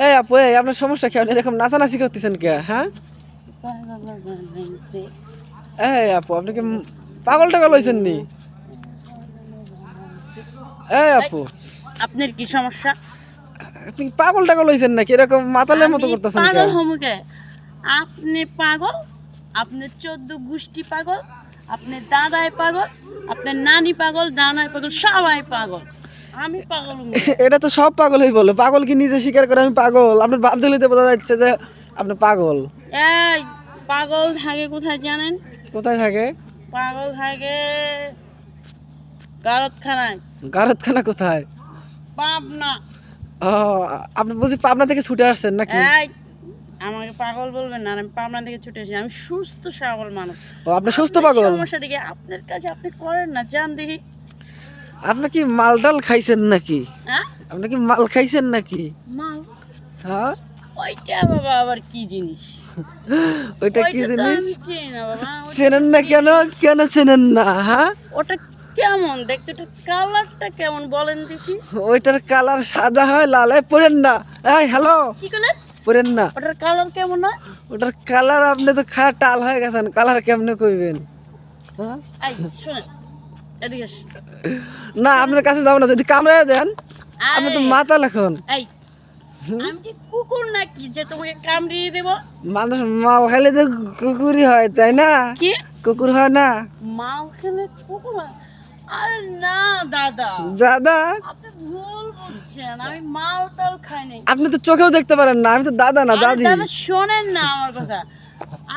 এই আপু এই আপনার সমস্যা কেমন এরকম নাচানাচি করতেছেন কে? হ্যাঁ? এই আপু আপনি কি পাগল টাগল হয়েছেন নি? এই আপু। আপনার কি সমস্যা? আপনি পাগল টাগল হয়েছেন নাকি? এরকম মাতালের মতো করতেছেন কে? পাগল হমুকে আপনি পাগল আপনার চোদ্দ গোষ্ঠী পাগল আপনার দাদাই পাগল আপনার নানি পাগল দানাই পাগল সবাই পাগল। আমি পাগল এটা তো সব পাগলই বলে। পাগল কি নিজে স্বীকার করে আমি পাগল? আপনার বাপ দলিতে বোঝা যাচ্ছে যে আপনি পাগল। এই পাগল থাকে কোথায় জানেন? কোথায় থাকে? পাগল থাকে গারতখানায় গারতখানা কোথায়? পাবনা। ও আপনি বুঝি পাবনা থেকে ছুটে আসছেন নাকি? আমাকে পাগল বলবেন না আমি পাবনা থেকে ছুটে এসেছি আমি সুস্থ সবল মানুষ। ও আপনি সুস্থ পাগল? সমস্যা দেখে আপনার কাছে আপনি করেন না যান দেখি। আপনি কি মাল ডাল খাইছেন নাকি? হ্যাঁ? আপনি কি মাল খাইছেন নাকি? মাল? হ্যাঁ? ওইটা বাবা আবার কি জিনিস? ওইটা কি জিনিস? চেনেন না কেন? কেন চেনেন না হ্যাঁ? ওটা কেমন? দেখতে কালারটা কেমন বলেন দেখি। ওইটার কালার সাদা হয় লাল হয় পরেন না। এই হ্যালো কি পরেন না। ওটার কালার কেমন হয়? ওটার কালার আপনি তো খা টাল হয়ে গেছেন কালার কেমনে কইবেন? হ্যাঁ? শুনেন। না আপনার কাছে যাব না যদি কামড়ে দেন আপনি তো মাতাল এখন আমি কুকুর নাকি যে তোমাকে কামড়িয়ে দেব? মানুষ মাল খাইলে তো কুকুরই হয় তাই না? কি? কুকুর হয় না? মাল খেলে কুকুর হয়? আরে না দাদা। দাদা? আপনি ভুল বুঝছেন আমি মাল টাল খাই নাই। আপনি তো চোখেও দেখতে পারেন না আমি তো দাদা না দাদি। দাদা শোনেন না আমার কথা।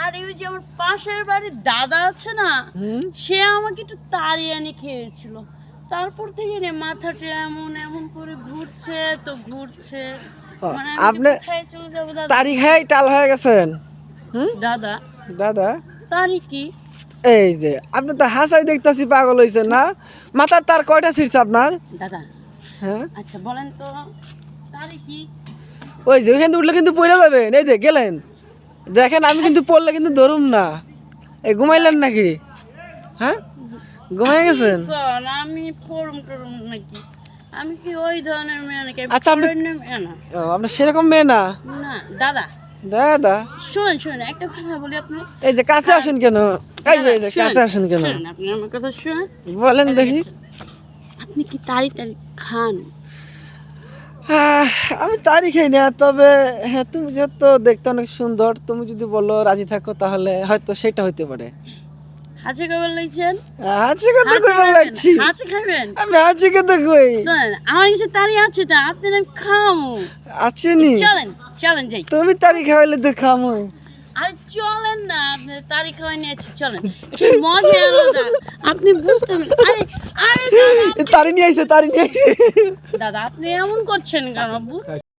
আর এই যে আমার পাশের বাড়ির দাদা আছে না সে আমাকে একটু তাড়িয়ে এনে খেয়েছিল। তারপর থেকে রে মাথাটা এমন এমন করে ঘুরছে তো ঘুরছে। মানে আপনি যে কোথায় চলে যাব দাদা? তারি খাই টাল হয়ে গেছেন। হুম? দাদা দাদা? তারই কি? এই যে আপনি তো হাসাই দেখতেছি পাগল হয়েছেন না? মাথার তার কয়টা ছিঁড়ছে আপনার? দাদা হ্যাঁ? আচ্ছা বলেন তো তারই কি? ওই যে ওইখান উঠলে কিন্তু পড়ে যাবেন। এই যে গেলেন। দেখেন আমি কিন্তু পড়লে কিন্তু ধরুম না। এই ঘুমাইলেন নাকি? হ্যাঁ? ঘুমাই গেছেন? আমি টোরম নাকি? আমি কি ওই ধরনের মেয়ে নাকি? আচ্ছা, আপনি- ও সেরকম মেয়ে না? না দাদা। দাদা? একটা কথা বলি আপনি এই যে কাছে আসেন কেন? এই যে এই যে কাছে আসেন কেন? আপনি আমার কথা শুনেন। বলেন দেখি। আপনি কি তারি টারি খান? আমি তারিখ খাই না তবে হ্যাঁ তুমি যেহেতু দেখতে অনেক সুন্দর তুমি যদি বলো রাজি থাকো তাহলে হয়তো সেটা হইতে পারে। হাঁচে কবে লাগছেন হাঁচি কথা হাঁচে কইবার লাগছি। হাঁচে খাবেন? আমি হাঁচি কথা কই? শুনেন আমার কাছে তারি আছে তা আপনি আমি খামু। আছিনি চলেন চলেন যাই। তুমি খাওয়াইলে তো খামো। আরে চলেন না আপনি তারি খাওয়াই নিয়েছি চলেন। একটু মজা আলাদা। আপনি বুঝতে আরে তারি নিয়ে আইছে তারি নিয়ে আইছে। দাদা আপনি এমন করছেন কেন?